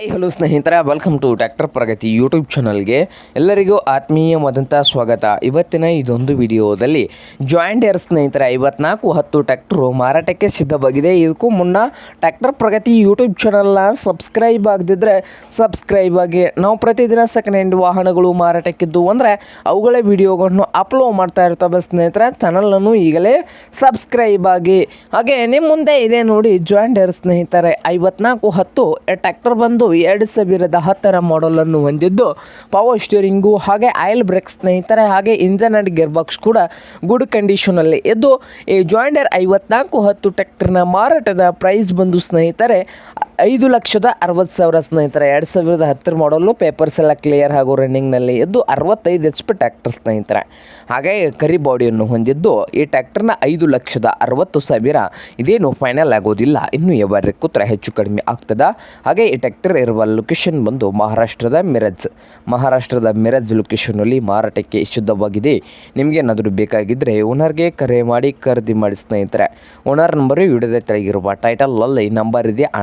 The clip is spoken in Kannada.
ಹೈ ಹಲೋ ಸ್ನೇಹಿತರೆ welcome to doctor Pragati YouTube ಚಾನಲ್ಗೆ ಎಲ್ಲರಿಗೂ ಆತ್ಮೀಯವಾದಂಥ ಸ್ವಾಗತ. ಇವತ್ತಿನ ಇದೊಂದು ವಿಡಿಯೋದಲ್ಲಿ ಜಾಯಿಂಟ್ ಏರ್ ಸ್ನೇಹಿತರೆ, ಐವತ್ನಾಲ್ಕು ಹತ್ತು ಟ್ಯಾಕ್ಟ್ರು ಮಾರಾಟಕ್ಕೆ ಸಿದ್ಧವಾಗಿದೆ. ಇದಕ್ಕೂ ಮುನ್ನ ಟ್ಯಾಕ್ಟರ್ ಪ್ರಗತಿ ಯೂಟ್ಯೂಬ್ ಚಾನಲ್ನ ಸಬ್ಸ್ಕ್ರೈಬ್ ಆಗದಿದ್ದರೆ ಸಬ್ಸ್ಕ್ರೈಬ್ ಆಗಿ ನಾವು ಪ್ರತಿದಿನ ಸೆಕೆಂಡ್ ಹ್ಯಾಂಡ್ ವಾಹನಗಳು ಮಾರಾಟಕ್ಕಿದ್ದು ಅಂದರೆ ಅವುಗಳ ವಿಡಿಯೋಗಳನ್ನು ಅಪ್ಲೋಡ್ ಮಾಡ್ತಾ ಇರ್ತವೆ ಸ್ನೇಹಿತರೆ. ಚಾನಲನ್ನು ಈಗಲೇ ಸಬ್ಸ್ಕ್ರೈಬ್ ಆಗಿ. ಹಾಗೆ ನಿಮ್ಮ ಮುಂದೆ ಇದೆ ನೋಡಿ ಜಾಯಿಂಟ್ ಏರ್ ಸ್ನೇಹಿತರೆ, ಐವತ್ನಾಲ್ಕು ಹತ್ತು ಟ್ಯಾಕ್ಟರ್ ಬಂದು ಎರಡು ಸಾವಿರದ ಹತ್ತರ ಮಾಡಲನ್ನು ಹೊಂದಿದ್ದು, ಪವರ್ ಸ್ಟೀರಿಂಗು ಹಾಗೆ ಆಯಿಲ್ ಬ್ರೇಕ್ ಸ್ನೇಹಿತರೆ ಹಾಗೆ ಇಂಜನ್ ಆ್ಯಂಡ್ ಗೇರ್ ಬಾಕ್ಸ್ ಕೂಡ ಗುಡ್ ಕಂಡೀಷನಲ್ಲಿ ಇದ್ದು, ಈ ಜಾಯಿಂಡರ್ ಐವತ್ನಾಲ್ಕು ಹತ್ತು ಟ್ರ್ಯಾಕ್ಟರ್ನ ಮಾರಾಟದ ಪ್ರೈಸ್ ಬಂದು ಸ್ನೇಹಿತರೆ ಐದು ಲಕ್ಷದ ಅರವತ್ತು ಸಾವಿರ ಸ್ನೇಹಿತರೆ, ಎರಡು ಸಾವಿರದ ಹತ್ತರ ಮಾಡಲು ಪೇಪರ್ಸ್ ಎಲ್ಲ ಕ್ಲಿಯರ್ ಹಾಗೂ ರನ್ನಿಂಗ್ನಲ್ಲಿ ಇದ್ದು ಅರವತ್ತೈದು ಎಚ್ ಪಿ ಟ್ಯಾಕ್ಟರ್ ಸ್ನೇಹಿತರೆ. ಹಾಗೆ ಕರಿ ಬಾಡಿಯನ್ನು ಹೊಂದಿದ್ದು, ಈ ಟ್ಯಾಕ್ಟರ್ನ ಐದು ಲಕ್ಷದ ಅರವತ್ತು ಸಾವಿರ ಇದೇನು ಫೈನಲ್ ಆಗೋದಿಲ್ಲ, ಇನ್ನೂ ಯಾವಾಗ ತರ ಹೆಚ್ಚು ಕಡಿಮೆ ಆಗ್ತದ. ಹಾಗೆ ಈ ಟ್ಯಾಕ್ಟರ್ ಇರುವ ಲೊಕೇಶನ್ ಬಂದು ಮಹಾರಾಷ್ಟ್ರದ ಮಿರಜ್ ಮಹಾರಾಷ್ಟ್ರದ ಮಿರಜ್ ಲೊಕೇಶನಲ್ಲಿ ಮಾರಾಟಕ್ಕೆ ಶುದ್ಧವಾಗಿದೆ. ನಿಮಗೇನಾದರೂ ಬೇಕಾಗಿದ್ದರೆ ಓನರ್ಗೆ ಕರೆ ಮಾಡಿ ಖರೀದಿ ಮಾಡಿ ಸ್ನೇಹಿತರೆ. ಓನರ್ ನಂಬರು ವಿಡಿಯೋದ ತೆಳಗಿರುವ ಟೈಟಲಲ್ಲಿ ನಂಬರ್ ಇದೆ, ಆ